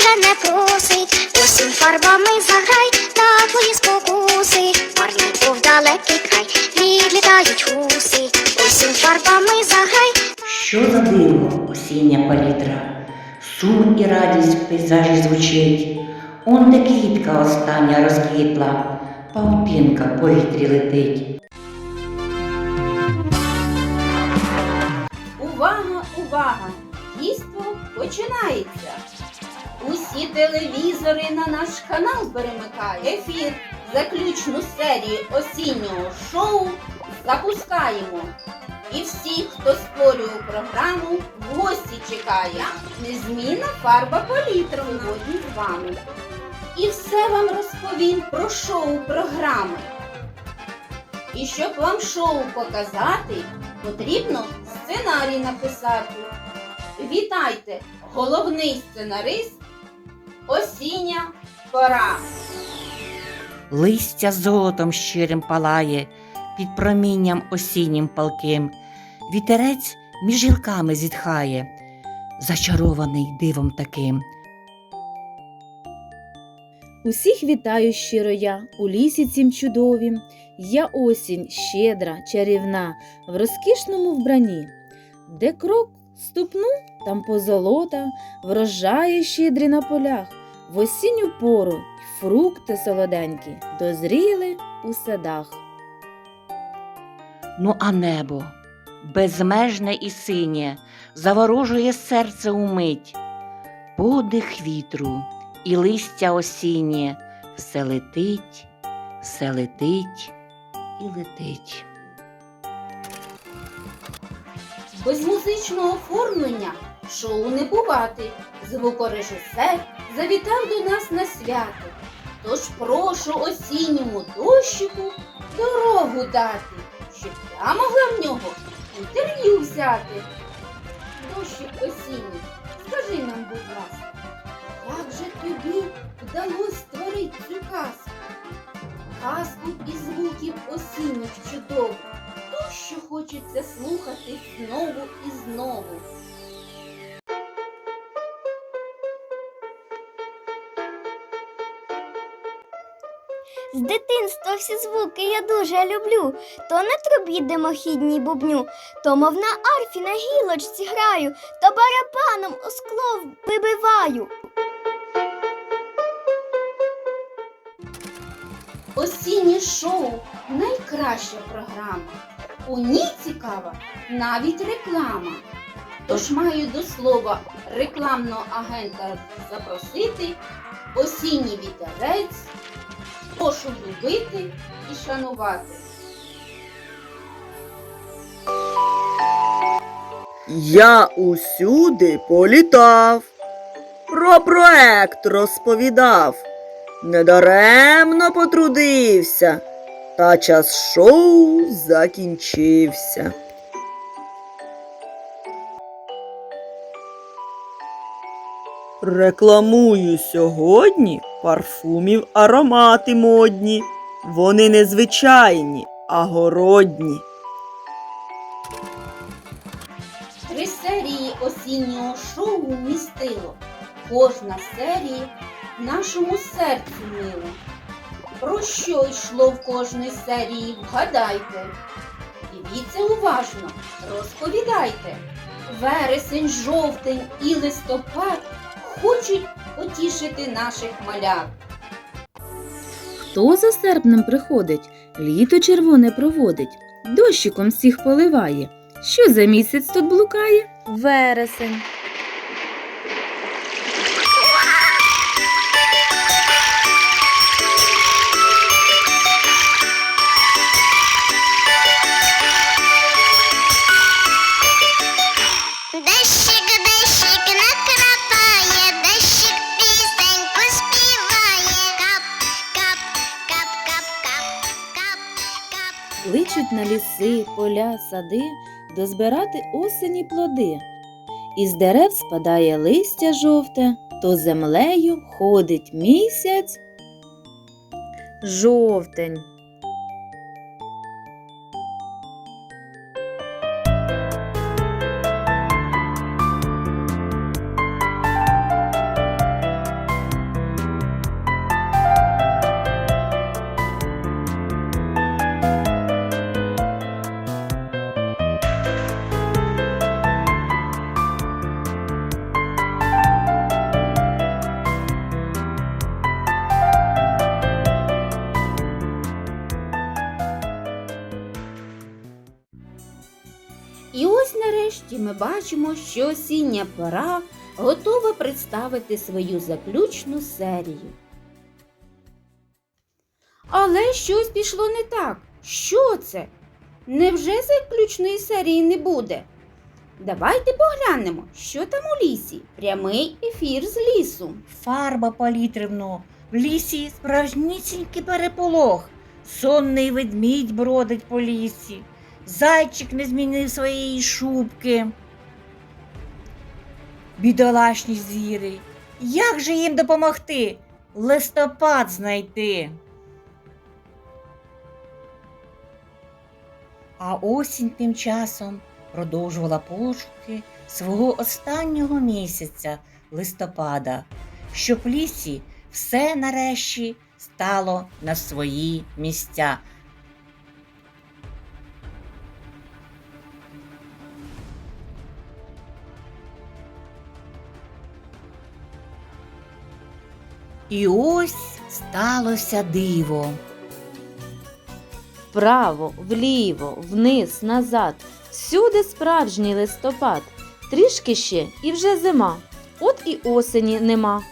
вже не просить. Осінь фарбами заграй на твої спокуси. Марний був далекий край, відлітають гуси. Осінь фарбами заграй, Що за диво осіння палітра, сум і радість в пейзажі звучить. Он де квітка остання розквітла, паутинка в повітрі летить. Увага, увага! Дійство починається. Усі телевізори на наш канал перемикають. Ефір, заключну серію осіннього шоу запускаємо. І всіх, хто створює програму, в гості чекає. Незмінна фарба палітра сьогодні з вами. І все вам розповім про шоу програми. І щоб вам шоу показати, потрібно сценарій написати. Вітайте! Головний сценарист Осіння пора. Листя золотом щирим палає, під промінням осіннім палким. Вітерець між гілками зітхає, зачарований дивом таким. Усіх вітаю щиро я у лісі цім чудовім. Я осінь щедра, чарівна, в розкішному вбранні. Де крок ступну, там позолота, врожаї щедрі на полях. В осінню пору фрукти солоденькі дозріли у садах. Ну а небо, безмежне і синє, заворожує серце умить. Подих вітру і листя осіннє все летить, все летить і летить. Без музичного оформлення шоу не бувати. Звукорежисер завітав до нас на свято. Тож прошу осінньому дощику дорогу дати, щоб я могла в нього інтерв'ю взяти. Дощик осінній, скажи нам, будь ласка, як же тобі вдалося створити цю казку? Казку із звуків осінніх чудових то, хочеться слухати знову і знову. З дитинства всі звуки я дуже люблю. То на трубі димохідній бубню, то мов на арфі на гілочці граю, то барабаном у скло вибиваю. Осіннє шоу найкраща програма. У ній цікава навіть реклама. Тож маю до слова рекламного агента запросити осінній вітерець. Прошу любити і шанувати. Я усюди політав, про проект розповідав, недаремно потрудився, та час шоу закінчився. Рекламую сьогодні парфумів аромати модні. Вони не звичайні, а городні. Три серії осіннього шоу містило. Кожна серія нашому серцю мило. Про що йшло в кожній серії, вгадайте. Дивіться уважно, розповідайте. Вересень, жовтень і листопад хочуть потішити наших малят. Хто за серпнем приходить, літо червоне проводить, дощиком всіх поливає. Що за місяць тут блукає? Вересень. Кличуть на ліси, поля, сади дозбирати осені плоди. Із дерев спадає листя жовте, то землею ходить місяць. Жовтень. Бачимо, що осіння пора готова представити свою заключну серію. Але щось пішло не так. Що це? Невже заключної серії не буде? Давайте поглянемо, що там у лісі. Прямий ефір з лісу. Фарба Палітрівно, в лісі справжнісінький переполох. Сонний ведмідь бродить по лісі. Зайчик не змінив своєї шубки. Бідолашні звіри. Як же їм допомогти? Листопад знайти. А осінь тим часом продовжувала пошуки свого останнього місяця листопада, щоб в лісі все нарешті стало на свої місця. І ось сталося диво. Вправо, вліво, вниз, назад. Всюди справжній листопад. Трішки ще і вже зима. От і осені нема.